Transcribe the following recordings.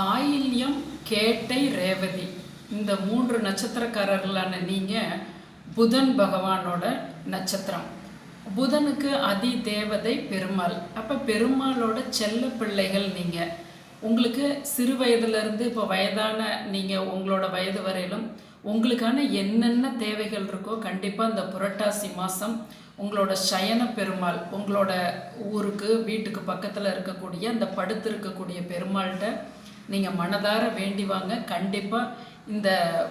ஆயில்யம் கேட்டை ரேவதி. இந்த மூன்று நட்சத்திரக்காரர்களான நீங்கள் புதன் பகவானோட நட்சத்திரம். புதனுக்கு அதி தேவதை பெருமாள். அப்போ பெருமாளோட செல்ல பிள்ளைகள் நீங்கள் உங்களுக்கு சிறு வயதுலேருந்து இப்போ வயதான நீங்கள் உங்களோட வயது வரையிலும் உங்களுக்கான என்னென்ன தேவைகள் இருக்கோ கண்டிப்பாக இந்த புரட்டாசி மாதம் உங்களோட சயன பெருமாள் உங்களோட ஊருக்கு வீட்டுக்கு பக்கத்தில் இருக்கக்கூடிய அந்த படுத்து இருக்கக்கூடிய பெருமாள்கிட்ட நீங்கள் மனதார வேண்டி வாங்க. கண்டிப்பாக இந்த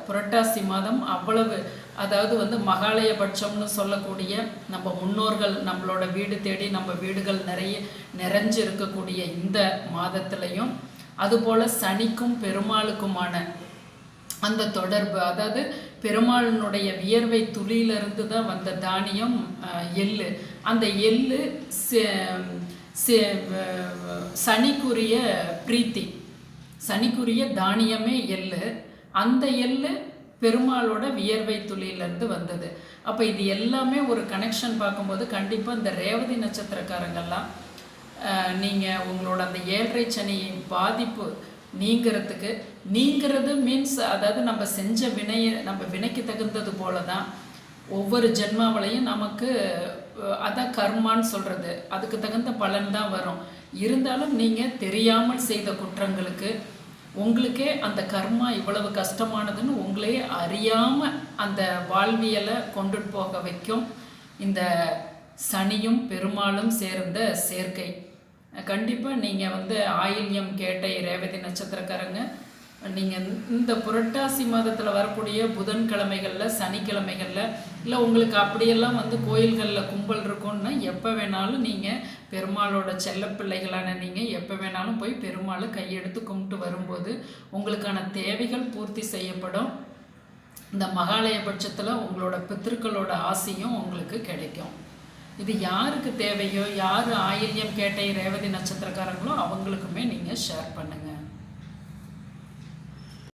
புரட்டாசி மாதம் அவ்வளவு அதாவது வந்து மகாலயபட்சம்னு சொல்லக்கூடிய நம்ம முன்னோர்கள் நம்மளோட வீடு தேடி நம்ம வீடுகள் நிறைய நிறைஞ்சு இருக்கக்கூடிய இந்த மாதத்துலையும் அதுபோல் சனிக்கும் பெருமாளுக்குமான அந்த தொடர்பு அதாவது பெருமாளினுடைய வியர்வை துளியிலிருந்து தான் வந்த தானியம் எள்ளு. அந்த எள்ளு சனிக்குரிய பிரீத்தி. சனிக்குரிய தானியமே எள்ளு. அந்த எள்ளு பெருமாளோட வியர்வை துளியிலேருந்து வந்தது. அப்போ இது எல்லாமே ஒரு கனெக்ஷன் பார்க்கும்போது கண்டிப்பாக இந்த ரேவதி நட்சத்திரக்காரங்கள்லாம் நீங்கள் உங்களோட அந்த ஏழரை சனியின் பாதிப்பு நீங்கிறதுக்கு நீங்கிறது மீன்ஸ் அதாவது நம்ம செஞ்ச வினையை நம்ம வினைக்கு தகுந்தது போல தான் ஒவ்வொரு ஜென்மாவிலையும் நமக்கு அதான் கர்மான்னு சொல்கிறது அதுக்கு தகுந்த பலன் தான் வரும். இருந்தாலும் நீங்கள் தெரியாமல் செய்த குற்றங்களுக்கு உங்களுக்கே அந்த கர்மா இவ்வளவு கஷ்டமானதுன்னு உங்களே அறியாமல் அந்த வாழ்வியலை கொண்டுட்டு போக வைக்கும். இந்த சனியும் பெருமாளும் சேர்ந்த சேர்க்கை. கண்டிப்பாக நீங்கள் வந்து ஆயில்யம் கேட்டை ரேவதி நட்சத்திரக்காரங்க நீங்கள் இந்த புரட்டாசி மாதத்தில் வரக்கூடிய புதன்கிழமைகளில் சனிக்கிழமைகளில் இல்லை உங்களுக்கு அப்படியெல்லாம் வந்து கோயில்களில் கும்பல் இருக்கும்னா எப்போ வேணாலும் நீங்கள் பெருமாளோட செல்லப்பிள்ளைகளான நீங்கள் எப்போ வேணாலும் போய் பெருமாளை கையெடுத்து கும்பிட்டு வரும்போது உங்களுக்கான தேவைகள் பூர்த்தி செய்யப்படும். இந்த மகாலய பட்சத்தில் உங்களோட பித்திருக்களோட ஆசையும் உங்களுக்கு கிடைக்கும். இது யாருக்கு தேவையோ யார் ஆயில்யம் கேட்டை ரேவதி நட்சத்திரக்காரங்களோ அவங்களுக்குமே நீங்கள் ஷேர் பண்ணுங்கள்